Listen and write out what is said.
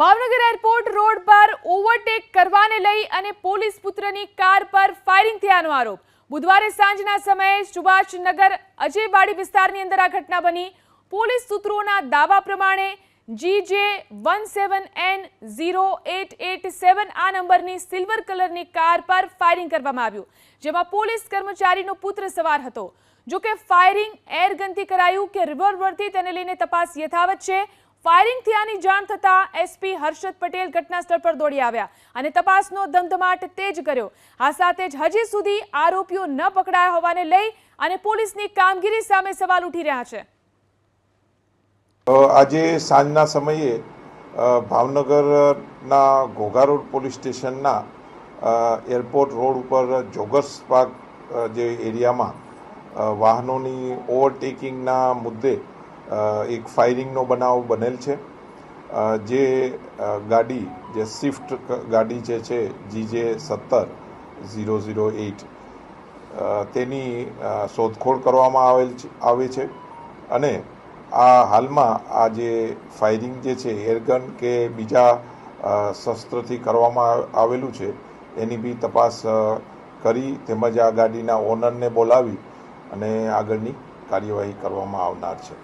Bhavnagar airport road પર overtake કરવાને લઈ અને પોલીસ પુત્રની કાર પર ફાયરિંગ થયાનો આરોપ. બુધવારે સાંજના સમયે સુભાષનગર અજયવાડી વિસ્તારની અંદર આ ઘટના બની. પોલીસ સૂત્રોના દાવા પ્રમાણે GJ one seven N zero eight eight seven આ નંબરની સિલ્વર કલરની કાર પર ફાયરિંગ કરવામાં આવ્યું, જેમાં પોલીસ કર્મચારીનો પુત્ર સવાર હતો. જોકે ફાયરિંગ એરગનથી કરાયું કે રિવોલ્વરથી તેને લઈને તપાસ યથાવત છે ફાયરિંગ થયાની જાણ થતાં એસપી હર્ષદ પટેલ ઘટના સ્થળ પર દોડી આવ્યા અને તપાસનો ધમધમાટ તેજ કર્યો. આ સાથે જ હજી સુધી આરોપીઓ ન પકડાયા હોવાને લઈ અને પોલીસની કામગીરી સામે સવાલ ઉઠી રહ્યા છે. આજે સાંજના સમયે ભાવનગરના ઘોઘા રોડ પોલીસ સ્ટેશનના એરપોર્ટ રોડ ઉપર જોગર્સ પાર્ક જે એરિયામાં વાહનોની ઓવરટેકિંગના મુદ્દે એક ફાયરિંગનો બનાવ બનેલ છે. જે ગાડી, જે સ્વિફ્ટ ગાડી જે છે, જીજે સત્તર ઝીરો ઝીરો એઇટ તેની શોધખોળ કરવામાં આવેલ આવે છે. અને આ હાલમાં આ જે ફાયરિંગ જે છે એરગન કે બીજા શસ્ત્રથી કરવામાં આવેલું છે, એની બી તપાસ કરી તેમજ આ ગાડીના ઓનરને બોલાવી અને આગળની કાર્યવાહી કરવામાં આવનાર છે.